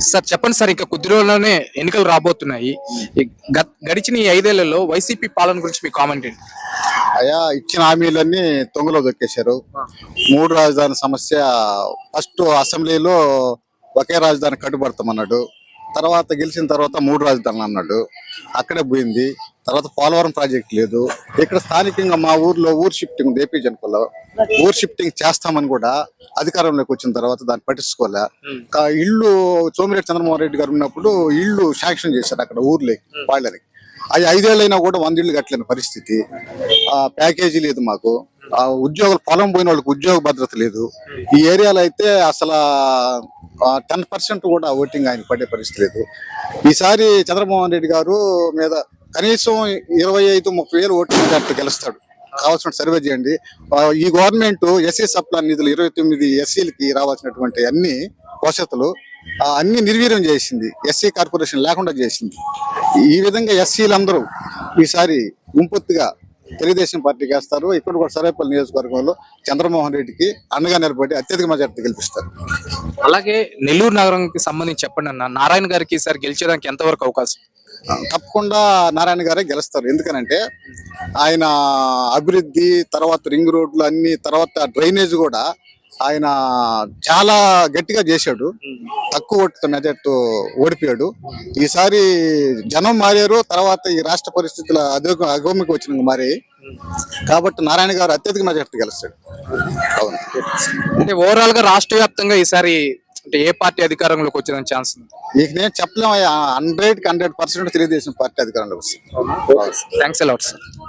Sir చెప్పండి sir ఇంకా కొద్ది రోజుల్లోనే ఎన్నికలు రాబోతున్నాయి. గ- గడిచిన ఈ ఐదేళ్ళలో వైసీపీ పాలన గురించి మీ కామెంట్ ఏంటి? అయ్యా ఇచ్చిన హామీలన్నీ తొంగలో దొక్కేశారు. మూడు రాజధాని సమస్య ఫస్ట్ అసెంబ్లీలో ఒకే రాజధాని కట్టుబడతామన్నాడు. తర్వాత గెలిచిన తర్వాత మూడు రాజధానులు అన్నాడు. అక్కడే పోయింది. తర్వాత పోలవరం ప్రాజెక్ట్ లేదు. ఇక్కడ స్థానికంగా మా ఊర్లో ఊరు షిఫ్టింగ్ ఉంది ఏపీ జనపల్లో ఊరు షిఫ్టింగ్ చేస్తామని కూడా అధికారంలోకి వచ్చిన తర్వాత దాన్ని పట్టించుకోలే. ఇల్లు సోమిరెడ్డి చంద్రమోహన్ రెడ్డి గారు ఉన్నప్పుడు ఇల్లు శాంక్షన్ చేశారు అక్కడ ఊర్లే వాళ్ళని అవి ఐదేళ్ళైనా కూడా వంద ఇళ్ళు కట్టలేని పరిస్థితి. ఆ ప్యాకేజీ లేదు మాకు. ఆ ఉద్యోగులు పొలం పోయిన వాళ్ళకి ఉద్యోగ భద్రత లేదు. ఈ ఏరియాలో అయితే అసలు టెన్ పర్సెంట్ కూడా ఓటింగ్ ఆయన పడే పరిస్థితి లేదు. ఈసారి చంద్రమోహన్ రెడ్డి గారు మీద కనీసం ఇరవై ఐదు ముప్పై వేలు ఓటు మెజార్టీ గెలుస్తాడు. కావాల్సిన సర్వే చేయండి. ఈ గవర్నమెంట్ ఎస్సీ సప్లాన్ నిధులు ఇరవై తొమ్మిది ఎస్సీలకి రావాల్సినటువంటి అన్ని వసతులు అన్ని నిర్వీర్యం చేసింది. ఎస్సీ కార్పొరేషన్ లేకుండా చేసింది. ఈ విధంగా ఎస్సీలందరూ ఈసారి గుంపొత్తుగా తెలుగుదేశం పార్టీకి వేస్తారు. ఇక్కడ కూడా సర్వేపల్లి నియోజకవర్గంలో చంద్రమోహన్ రెడ్డికి అండగా నిలబడి అత్యధిక మెజార్టీ గెలిపిస్తారు. అలాగే నెల్లూరు నగరంకి సంబంధించి చెప్పండి అన్న. నారాయణ గారికి ఈసారి గెలిచేదానికి ఎంతవరకు అవకాశం? తప్పకుండా నారాయణ గారే గెలుస్తారు. ఎందుకనంటే ఆయన అభివృద్ధి తర్వాత రింగ్ రోడ్లు అన్ని తర్వాత డ్రైనేజ్ కూడా ఆయన చాలా గట్టిగా చేశాడు. తక్కువ ఓటుతో మెజార్టీ ఓడిపోయాడు. ఈసారి జనం మారారు తర్వాత ఈ రాష్ట్ర పరిస్థితుల అధోగ అగోమికి వచ్చిన మరి. కాబట్టి నారాయణ గారు అత్యధిక మెజార్టీ గెలుస్తాడు. అవును. అంటే ఓవరాల్గా రాష్ట్ర వ్యాప్తంగా ఈసారి అంటే ఏ పార్టీ అధికారంలోకి వచ్చేదానికి ఛాన్స్ ఉంది? ఇక నేను చెప్పలేము hundred hundred percent Telugu Desam party అధికారంలో వస్తుంది. Thanks a lot sir